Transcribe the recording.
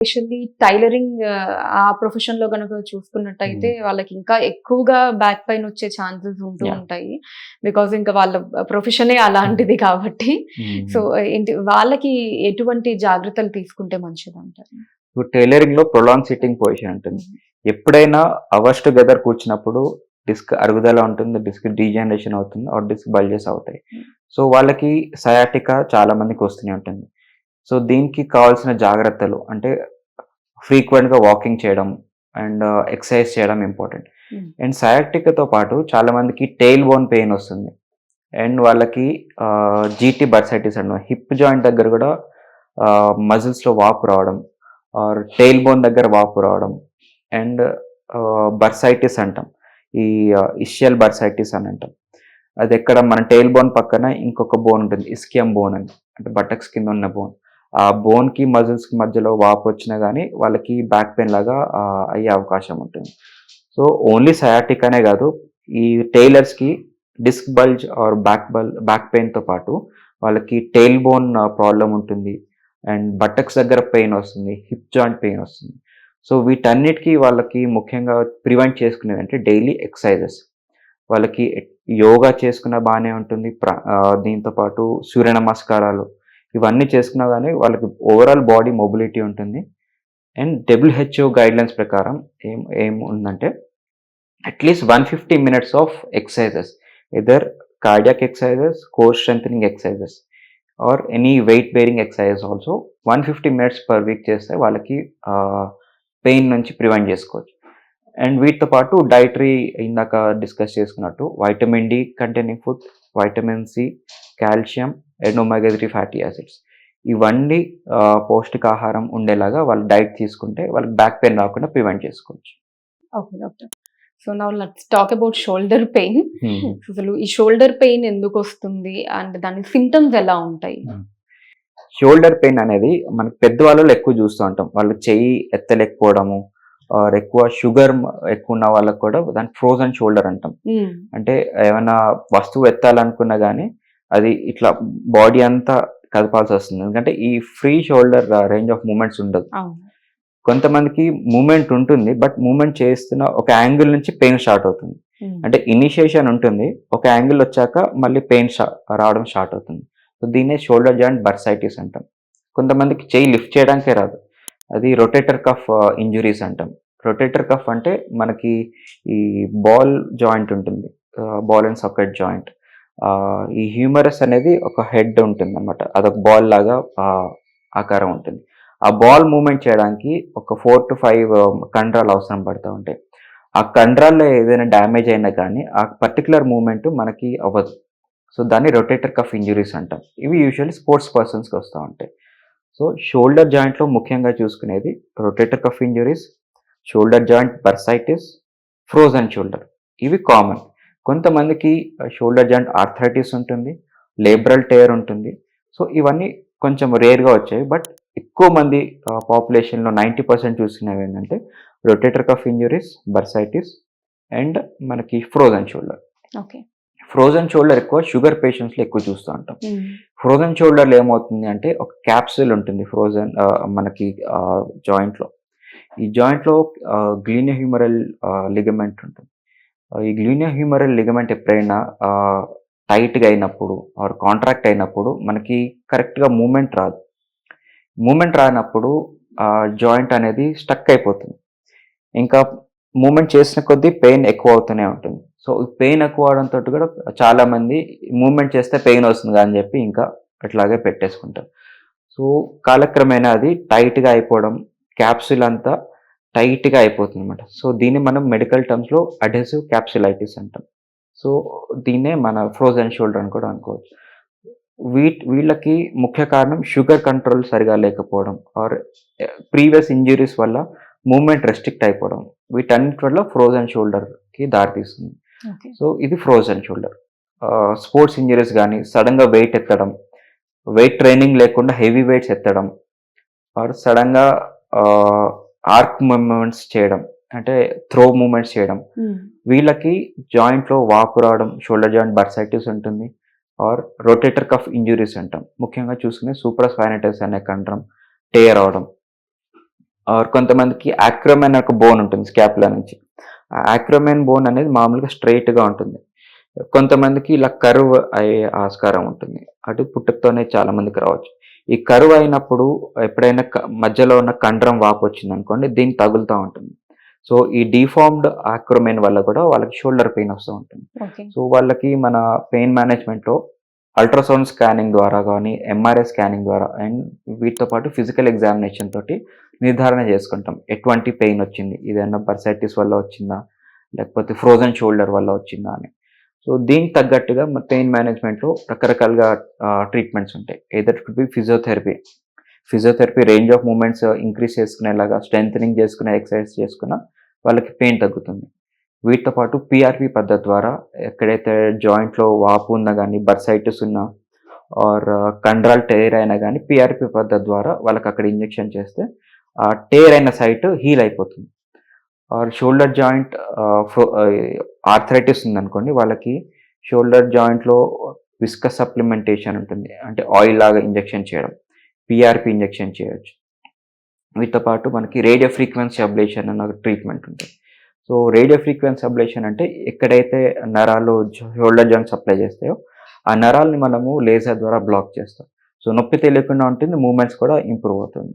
Especially tailoring ఆ ప్రొఫెషన్లో కనుక చూసుకున్నట్టయితే వాళ్ళకి ఇంకా ఎక్కువగా బ్యాక్ పైన్ వచ్చే ఛాన్సెస్ ఉంటూ. ఉంటాయి. బికాజ్ ఇంకా వాళ్ళ ప్రొఫెషనే అలాంటిది కాబట్టి. సో ఏంటి వాళ్ళకి ఎటువంటి జాగ్రత్తలు తీసుకుంటే మంచిది అంటారు టైలరింగ్లో ప్రొలాంగ్ సిట్టింగ్ పొజిషన్ ఉంటుంది. ఎప్పుడైనా అవర్స్ టుగెదర్ కూర్చున్నప్పుడు డిస్క్ అరుగుదల ఉంటుంది డిస్క్ డీజనరేషన్ అవుతుంది ఆర్ డిస్క్ బల్జెస్ అవుతాయి. Hmm. సో వాళ్ళకి సయాటికా చాలా మందికి వస్తూనే ఉంటుంది. సో దీనికి కావాల్సిన జాగ్రత్తలు అంటే frequent గా వాకింగ్ చేయడం అండ్ ఎక్సర్సైజ్ చేయడం ఇంపార్టెంట్. అండ్ సయాటికాతో పాటు చాలా మందికి టెయిల్ బోన్ పెయిన్ వస్తుంది. అండ్ వాళ్ళకి జీటీ బర్సైటిస్ అంటాం హిప్ జాయింట్ దగ్గర కూడా మజిల్స్లో వాపు రావడం ఆర్ టెయిల్ బోన్ దగ్గర వాపు రావడం అండ్ బర్సైటిస్ అంటాం. ఈ ఇషియల్ బర్సైటిస్ అని అంటాం. అది ఎక్కడ మన టెయిల్ బోన్ పక్కన ఇంకొక బోన్ ఉంటుంది. ఇస్కియం బోన్ అని. అంటే బటక్స్ కింద ఉన్న బోన్ ఆ బోన్కి మజిల్స్కి మధ్యలో వాపు వచ్చినా కానీ వాళ్ళకి బ్యాక్ పెయిన్ లాగా అయ్యే అవకాశం ఉంటుంది. సో ఓన్లీ సయాటిక్ అనే కాదు. ఈ టైలర్స్కి డిస్క్ బల్జ్ ఆర్ బ్యాక్ బల్ బ్యాక్ పెయిన్తో పాటు వాళ్ళకి టెయిల్ బోన్ ప్రాబ్లం ఉంటుంది. అండ్ బట్టక్స్ దగ్గర పెయిన్ వస్తుంది. హిప్ జాయింట్ పెయిన్ వస్తుంది. సో వీటన్నిటికీ వాళ్ళకి ముఖ్యంగా ప్రివెంట్ చేసుకునేది అంటే డైలీ ఎక్సర్సైజెస్ వాళ్ళకి యోగా చేసుకున్న బాగానే ఉంటుంది. ప్ర- దీంతోపాటు దీంతో పాటు సూర్య నమస్కారాలు ఇవన్నీ చేసుకున్నా కానీ వాళ్ళకి ఓవరాల్ బాడీ మొబిలిటీ ఉంటుంది. అండ్ డబ్ల్యూహెచ్ఓ గైడ్లైన్స్ ప్రకారం ఏం ఏం ఉందంటే at least one fifty minutes of exercises either cardiac exercises core strengthening exercises or any weight bearing exercises also one fifty minutes per week చేస్తే వాళ్ళకి పెయిన్ నుంచి prevent చేసుకోవచ్చు. And వీటితో పాటు డైటరీ ఇందాక డిస్కస్ చేసుకున్నట్టు vitamin D containing food vitamin C calcium and omega three fatty acids ఇవన్నీ పౌష్టికాహారం ఉండేలాగా వాళ్ళు డైట్ తీసుకుంటే వాళ్ళకి బ్యాక్ పెయిన్ రాకుండా ప్రివెంట్ చేసుకోవచ్చు. Okay doctor so now let's talk about shoulder pain అసలు ఈ షోల్డర్ పెయిన్ ఎందుకు వస్తుంది? అండ్ దాని సిమ్టమ్స్ ఎలా ఉంటాయి? షోల్డర్ పెయిన్ అనేది మనకి పెద్దవాళ్ళలో ఎక్కువ చూస్తూ ఉంటాం. వాళ్ళు చెయ్యి ఎత్తలేకపోవడము ఆర్ ఎక్కువ షుగర్ ఎక్కువ ఉన్న వాళ్ళకి కూడా దాన్ని ఫ్రోజన్ షోల్డర్ అంటాం. అంటే ఏమైనా వస్తువు ఎత్తాలనుకున్నా కానీ అది ఇట్లా బాడీ అంతా కదపాల్సి వస్తుంది. ఎందుకంటే ఈ free shoulder range of movements ఉండదు. కొంతమందికి మూమెంట్ ఉంటుంది బట్ మూమెంట్ చేస్తున్న ఒక యాంగిల్ నుంచి పెయిన్ స్టార్ట్ అవుతుంది. అంటే ఇనిషియేషన్ ఉంటుంది ఒక యాంగిల్ వచ్చాక మళ్ళీ పెయిన్ రావడం స్టార్ట్ అవుతుంది. సో దీన్నే షోల్డర్ జాయింట్ బర్సైటిస్ అంటాం. కొంతమందికి చెయ్యి లిఫ్ట్ చేయడానికే రాదు. అది రొటేటర్ కఫ్ ఇంజురీస్ అంటాం. రొటేటర్ కఫ్ అంటే మనకి ఈ బాల్ జాయింట్ ఉంటుంది. బాల్ అండ్ సాకెట్ జాయింట్ ఈ హ్యూమరస్ అనేది ఒక హెడ్ ఉంటుంది అనమాట అదొక బాల్ లాగా ఆకారం ఉంటుంది. ఆ బాల్ మూమెంట్ చేయడానికి ఒక ఫోర్ టు ఫైవ్ కండ్రాలు అవసరం పడుతూ ఉంటాయి. ఆ కండరాల్లో ఏదైనా డ్యామేజ్ అయినా కానీ ఆ పర్టికులర్ మూమెంట్ మనకి అవ్వదు. సో దాన్ని రొటేటర్ కఫ్ ఇంజురీస్ అంటాం. ఇవి యూజువల్లీ స్పోర్ట్స్ పర్సన్స్కి వస్తూ ఉంటాయి. సో షోల్డర్ జాయింట్లో ముఖ్యంగా చూసుకునేది rotator cuff injuries shoulder joint bursitis frozen shoulder. ఇవి కామన్. కొంతమందికి షోల్డర్ జాయింట్ ఆర్థరైటిస్ ఉంటుంది లేబ్రల్ టేర్ ఉంటుంది. సో ఇవన్నీ కొంచెం రేర్గా వచ్చాయి. బట్ ఎక్కువ మంది పాపులేషన్లో నైంటీ పర్సెంట్ చూసినవి ఏంటంటే rotator cuff injuries bursitis and మనకి frozen shoulder. Okay. Frozen shoulder ఎక్కువ షుగర్ పేషెంట్స్లో ఎక్కువ చూస్తూ ఉంటాం. ఫ్రోజన్ షోల్డర్లో ఏమవుతుంది అంటే ఒక క్యాప్సూల్ ఉంటుంది ఫ్రోజన్ మనకి జాయింట్లో ఈ జాయింట్లో గ్లీనియో హ్యూమరల్ లిగమెంట్ ఉంటుంది. ఈ గ్లీనియో హ్యూమరల్ లిగమెంట్ ఎప్పుడైనా టైట్గా అయినప్పుడు ఆర్ కాంట్రాక్ట్ అయినప్పుడు మనకి కరెక్ట్గా మూమెంట్ రాదు. మూమెంట్ రానప్పుడు ఆ జాయింట్ అనేది స్టక్ అయిపోతుంది. ఇంకా మూమెంట్ చేసిన కొద్దీ పెయిన్ ఎక్కువ అవుతూనే ఉంటుంది. సో పెయిన్ ఎక్కువ అవడంతో కూడా చాలామంది మూమెంట్ చేస్తే పెయిన్ వస్తుంది అని చెప్పి ఇంకా అట్లాగే పెట్టేసుకుంటారు. సో కాలక్రమేణా అది టైట్గా అయిపోవడం క్యాప్సుల్ అంతా టైట్గా అయిపోతుంది అనమాట సో దీన్ని మనం మెడికల్ టర్మ్స్లో అడెసివ్ క్యాప్సులైటిస్ అంటాం. సో దీన్నే మన ఫ్రోజన్ షోల్డర్ అని కూడా అనుకోవచ్చు. వీ వీళ్ళకి ముఖ్య కారణం షుగర్ కంట్రోల్ సరిగా లేకపోవడం ఆర్ ప్రీవియస్ ఇంజురీస్ వల్ల మూమెంట్ రెస్ట్రిక్ట్ అయిపోవడం. వీటన్నిటి వల్ల ఫ్రోజన్ షోల్డర్కి దారితీస్తుంది. సో ఇది ఫ్రోజన్ షోల్డర్ స్పోర్ట్స్ ఇంజరీస్ కానీ సడన్గా వెయిట్ ఎత్తడం వెయిట్ ట్రైనింగ్ లేకుండా హెవీ వెయిట్స్ ఎత్తడం ఆర్ సడన్గా ఆర్క్ మూమెంట్స్ చేయడం అంటే త్రో మూమెంట్స్ చేయడం. మ్మ్. వీళ్ళకి జాయింట్లో వాపు రావడం షోల్డర్ జాయింట్ బర్సైటిస్ ఉంటుంది ఆర్ రొటేటర్ కఫ్ ఇంజురీస్ అంటాం. ముఖ్యంగా చూసుకునే సూపర్ స్పైనటైస్ అనే కండరం టేర్ అవడం ఆర్ కొంతమందికి యాక్రోమెన్ ఒక బోన్ ఉంటుంది స్కాపులా నుంచి. యాక్రోమెన్ బోన్ అనేది మామూలుగా straight గా ఉంటుంది. కొంతమందికి ఇలా కరువు అయ్యే ఆస్కారం ఉంటుంది. అటు పుట్టుకతోనే చాలా మందికి రావచ్చు. ఈ కరువు అయినప్పుడు ఎప్పుడైనా మధ్యలో ఉన్న కండరం వాపు వచ్చింది అనుకోండి దీనికి తగులుతూ ఉంటుంది. సో ఈ డిఫార్మ్డ్ ఆక్రోమెన్ వల్ల కూడా వాళ్ళకి షోల్డర్ పెయిన్ వస్తూ ఉంటుంది. సో వాళ్ళకి మన పెయిన్ మేనేజ్మెంట్లో అల్ట్రాసౌండ్ స్కానింగ్ ద్వారా కానీ ఎంఆర్ఐ స్కానింగ్ ద్వారా అండ్ వీటితో పాటు ఫిజికల్ ఎగ్జామినేషన్ తోటి నిర్ధారణ చేసుకుంటాం. ఎటువంటి పెయిన్ వచ్చింది ఏదైనా బర్సైటిస్ వల్ల వచ్చిందా లేకపోతే ఫ్రోజన్ షోల్డర్ వల్ల వచ్చిందా అని. సో దీనికి తగ్గట్టుగా పెయిన్ మేనేజ్మెంట్లో రకరకాలుగా ట్రీట్మెంట్స్ ఉంటాయి. Either could be physiotherapy physiotherapy range of movements increase చేసుకునేలాగా స్ట్రెంగ్ చేసుకునే ఎక్సర్సైజ్ చేసుకున్న వాళ్ళకి పెయిన్ తగ్గుతుంది. వీటితో పాటు పిఆర్పి పద్ధతి ద్వారా ఎక్కడైతే జాయింట్లో వాపు ఉన్నా కానీ బర్సైటిస్ ఉన్నా ఆర్ కండ్రాల్ టేర్ అయినా కానీ పిఆర్పి పద్ధతి ద్వారా వాళ్ళకి అక్కడ ఇంజెక్షన్ చేస్తే ఆ టేర్ అయిన సైట్ హీల్ అయిపోతుంది. ఆర్ షోల్డర్ జాయింట్ ఆర్థరైటిస్ ఉందనుకోండి వాళ్ళకి షోల్డర్ జాయింట్లో విస్క సప్లిమెంటేషన్ ఉంటుంది. అంటే ఆయిల్ లాగా ఇంజెక్షన్ చేయడం పిఆర్పి ఇంజెక్షన్ చేయొచ్చు. వీటితో పాటు మనకి రేడియో ఫ్రీక్వెన్సీ అబ్లేషన్ అన్న ట్రీట్మెంట్ ఉంటుంది. సో రేడియో ఫ్రీక్వెన్సీ అబ్లేషన్ అంటే ఎక్కడైతే నరాలు షోల్డర్ జాయింట్ సప్లై చేస్తాయో ఆ నరాల్ని మనము లేజర్ ద్వారా బ్లాక్ చేస్తాం. సో నొప్పి తెలియకుండా ఉంటుంది మూమెంట్స్ కూడా ఇంప్రూవ్ అవుతుంది.